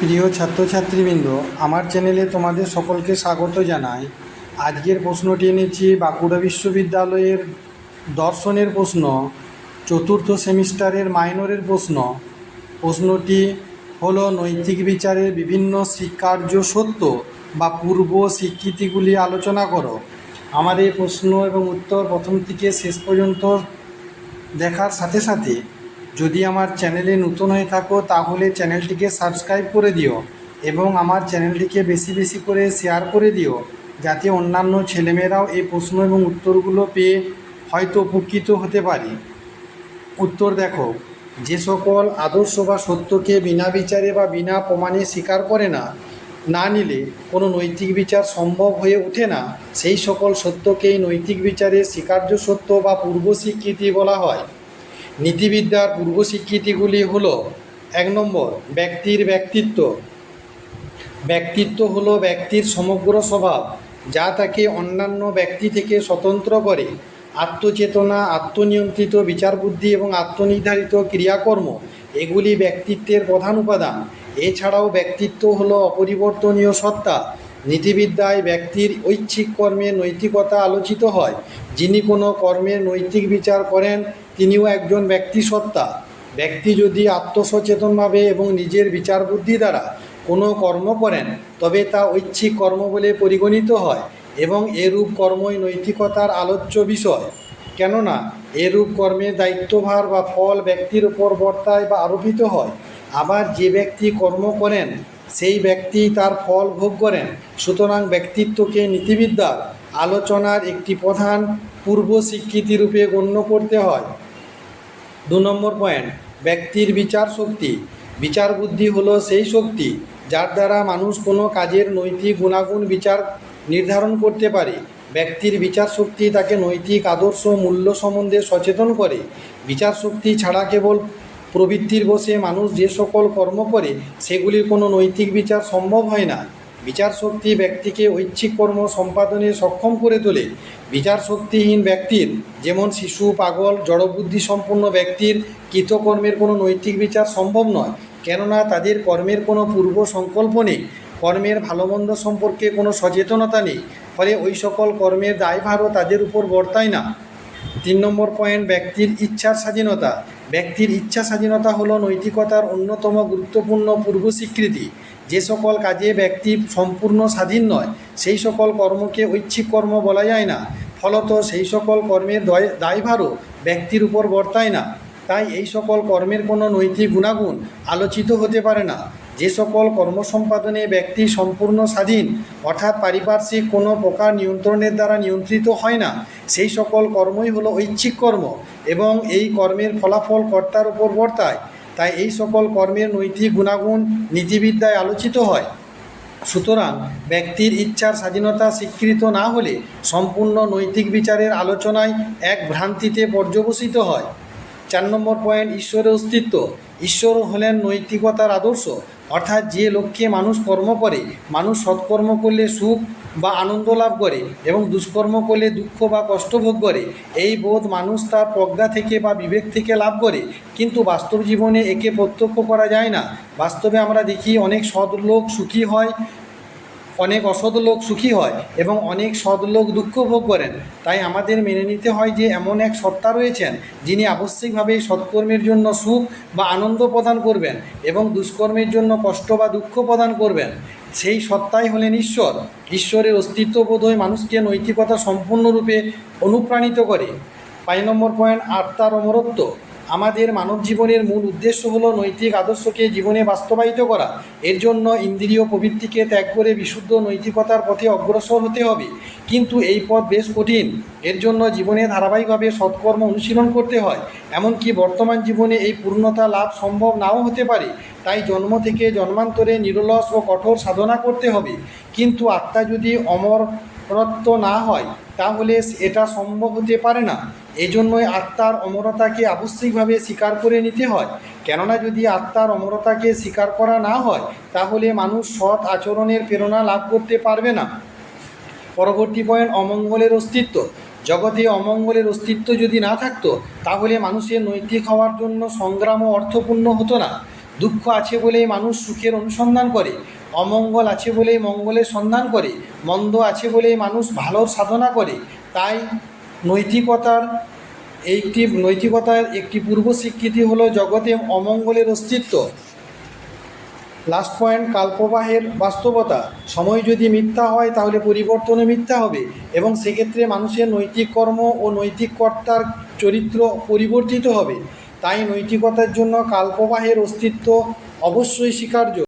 প্রিয় ছাত্রছাত্রীবৃন্দ, আমার চ্যানেলে তোমাদের সকলকে স্বাগত জানাই। আজকের প্রশ্নটি এনেছি বাঁকুড়া বিশ্ববিদ্যালয়ের দর্শনের প্রশ্ন, চতুর্থ সেমিস্টারের মাইনরের প্রশ্ন। প্রশ্নটি হলো, নৈতিক বিচারের বিভিন্ন স্বীকার্য সত্য বা পূর্ব স্বীকৃতিগুলি আলোচনা করো। আমার এই প্রশ্ন এবং উত্তর প্রথম থেকে শেষ পর্যন্ত দেখার সাথে সাথে যদি আমার চ্যানেলে নতুন হয়ে থাকো, তাহলে চ্যানেলটিকে সাবস্ক্রাইব করে দিও এবং আমার চ্যানেলটিকে বেশি বেশি করে শেয়ার করে দিও, যাতে অন্যান্য ছেলেমেয়েরাও এই প্রশ্ন এবং উত্তরগুলো পেয়ে হয়তো উপকৃত হতে পারে। উত্তর দেখো, যে সকল আদর্শ বা সত্যকে বিনা বিচারে বা বিনা প্রমাণে স্বীকার করে না না নিলে কোনো নৈতিক বিচার সম্ভব হয়ে ওঠে না। সেই সকল সত্যকেই নৈতিক বিচারে স্বীকার্য সত্য বা পূর্ব স্বীকৃতি বলা হয়। নীতিবিদ্যার পূর্ব স্বীকৃতিগুলি হল এক নম্বর, ব্যক্তির ব্যক্তিত্ব। ব্যক্তিত্ব হলো ব্যক্তির সমগ্র স্বভাব, যা তাকে অন্যান্য ব্যক্তি থেকে স্বতন্ত্র করে। আত্মচেতনা, আত্মনিয়ন্ত্রিত বিচারবুদ্ধি এবং আত্মনির্ধারিত ক্রিয়াকর্ম, এগুলি ব্যক্তিত্বের প্রধান উপাদান। এছাড়াও ব্যক্তিত্ব হলো অপরিবর্তনীয় সত্তা। নীতিবিদ্যায় ব্যক্তির ঐচ্ছিক কর্মে নৈতিকতা আলোচিত হয়। যিনি কোনো কর্মের নৈতিক বিচার করেন তিনিও একজন ব্যক্তি সত্তা। ব্যক্তি যদি আত্মসচেতনভাবে এবং নিজের বিচার বুদ্ধি দ্বারা কোনো কর্ম করেন, তবে তা ঐচ্ছিক কর্ম বলে পরিগণিত হয় এবং এরূপ কর্মই নৈতিকতার আলোচ্য বিষয়। কেননা, এরূপ কর্মের দায়িত্বভার বা ফল ব্যক্তির উপর বর্তায় বা আরোপিত হয়। আবার যে ব্যক্তি কর্ম করেন, সেই ব্যক্তি তার ফল ভোগ করেন। সুতরাং ব্যক্তিত্বকে নীতিবিদ্যার আলোচনার একটি প্রধান পূর্ব স্বীকৃতি রূপে গণ্য করতে হয়। দু নম্বর পয়েন্ট ব্যক্তির বিচার শক্তি। বিচার বুদ্ধি হলো সেই শক্তি যার দ্বারা মানুষ কোনো কাজের নৈতিক গুণাগুণ বিচার নির্ধারণ করতে পারে। ব্যক্তির বিচার শক্তি তাকে নৈতিক আদর্শ, মূল্য সম্বন্ধে সচেতন করে। বিচার শক্তি ছাড়া কেবল প্রবৃত্তির বসে মানুষ যে সকল কর্ম করে, সেগুলির কোনো নৈতিক বিচার সম্ভব হয় না। বিচার শক্তি ব্যক্তিকে ঐচ্ছিক কর্ম সম্পাদনে সক্ষম করে তোলে। বিচার শক্তিহীন ব্যক্তির, যেমন শিশু, পাগল জড়বুদ্ধি সম্পন্ন ব্যক্তির কৃতকর্মের কোনো নৈতিক বিচার সম্ভব নয়। কেননা তাদের কর্মের কোনো পূর্ব সংকল্প নেই, কর্মের ভালো মন্দ সম্পর্কে কোনো সচেতনতা নেই। ফলে ওই সকল কর্মের দায়ভারও তাদের উপর বর্তায় না। তিন নম্বর পয়েন্ট ব্যক্তির ইচ্ছার স্বাধীনতা। ব্যক্তির ইচ্ছা স্বাধীনতা হলো নৈতিকতার অন্যতম গুরুত্বপূর্ণ পূর্ব স্বীকৃতি। যে সকল কাজে ব্যক্তি সম্পূর্ণ স্বাধীন নয়, সেই সকল কর্মকে ঐচ্ছিক কর্ম বলা যায় না। ফলত সেই সকল কর্মের দয়- দায়ভারও ব্যক্তির উপর বর্তায় না। তাই এই সকল কর্মের কোনো নৈতিক গুণাগুণ আলোচিত হতে পারে না। যে সকল কর্ম সম্পাদনে ব্যক্তি সম্পূর্ণ স্বাধীন, অর্থাৎ পারিপার্শ্বিক কোনো প্রকার নিয়ন্ত্রণের দ্বারা নিয়ন্ত্রিত হয় না, সেই সকল কর্মই হলো ঐচ্ছিক কর্ম এবং এই কর্মের ফলাফল কর্তার উপর বর্তায়। তাই এই সকল কর্মের নৈতিক গুণাগুণ নীতিবিদ্যায় আলোচিত হয়। সুতরাং ব্যক্তির ইচ্ছার স্বাধীনতা স্বীকৃত না হলে সম্পূর্ণ নৈতিক বিচারের আলোচনায় এক ভ্রান্তিতে পর্যবসিত হয়। চার নম্বর পয়েন্ট, ঈশ্বরের অস্তিত্ব। ঈশ্বর হলেন নৈতিকতার আদর্শ। অর্থাৎ যে লক্ষ্যে মানুষ কর্ম করে, মানুষ সৎকর্ম করলে সুখ বা আনন্দ লাভ করে এবং দুষ্কর্ম করলে দুঃখ বা কষ্ট ভোগ করে, এই বোধ মানুষ তার প্রজ্ঞা থেকে বা বিবেক থেকে লাভ করে। কিন্তু বাস্তব জীবনে একে প্রত্যক্ষ করা যায় না। বাস্তবে আমরা দেখি অনেক সৎ লোক সুখী হয় অনেক অসৎ লোক সুখী হয় এবং অনেক সৎ লোক দুঃখ ভোগ করেন। তাই আমাদের মেনে নিতে হয় যে এমন এক সত্তা রয়েছেন, যিনি আবশ্যিকভাবে সৎকর্মের জন্য সুখ বা আনন্দ প্রদান করবেন এবং দুষ্কর্মের জন্য কষ্ট বা দুঃখ প্রদান করবেন। সেই সত্তাই হলেন ঈশ্বর। ঈশ্বরের অস্তিত্ববোধই মানুষকে নৈতিকতা সম্পূর্ণরূপে অনুপ্রাণিত করে। পাঁচ নম্বর পয়েন্ট আত্মার অমরত্ব। আমাদের মানব জীবনের মূল উদ্দেশ্য হলো নৈতিক আদর্শকে জীবনে বাস্তবায়িত করা। এর জন্য ইন্দ্রিয় প্রবৃত্তিকে ত্যাগ করে বিশুদ্ধ নৈতিকতার পথে অগ্রসর হতে হবে। কিন্তু এই পথ বেশ কঠিন। এর জন্য জীবনে ধারাবাহিকভাবে সৎকর্ম অনুশীলন করতে হয়। এমনকি বর্তমান জীবনে এই পূর্ণতা লাভ সম্ভব নাও হতে পারে। তাই জন্ম থেকে জন্মান্তরে নিরলস ও কঠোর সাধনা করতে হবে। কিন্তু আত্মা যদি অমরত্ব না হয়, তাহলে এটা সম্ভব হতে পারে না। এজন্যই আত্মার অমরতাকে আবশ্যিকভাবে স্বীকার করে নিতে হয়। কেননা যদি আত্মার অমরতাকে স্বীকার করা না হয়, তাহলে মানুষ সৎ আচরণের প্রেরণা লাভ করতে পারবে না। পরবর্তী পয়েন্ট, অমঙ্গলের অস্তিত্ব। জগতে অমঙ্গলের অস্তিত্ব যদি না থাকতো, তাহলে মানুষের নৈতিক হওয়ার জন্য সংগ্রামও অর্থপূর্ণ হতো না। দুঃখ আছে বলেই মানুষ সুখের অনুসন্ধান করে, অমঙ্গল আছে বলেই মঙ্গলের সন্ধান করে, মন্দ আছে বলেই মানুষ ভালোর সাধনা করে। তাই নৈতিকতার একটি নৈতিকতার একটি পূর্ব স্বীকৃতি হলো জগতে অমঙ্গলের অস্তিত্ব। লাস্ট পয়েন্ট কালপ্রবাহের বাস্তবতা। সময় যদি মিথ্যা হয়, তাহলে পরিবর্তনও মিথ্যা হবে এবং সেক্ষেত্রে মানুষের নৈতিক কর্ম ও নৈতিক কর্তার চরিত্র পরিবর্তিত হবে। তাই নৈতিকতার জন্য কালপ্রবাহের অস্তিত্ব অবশ্যই স্বীকার্য।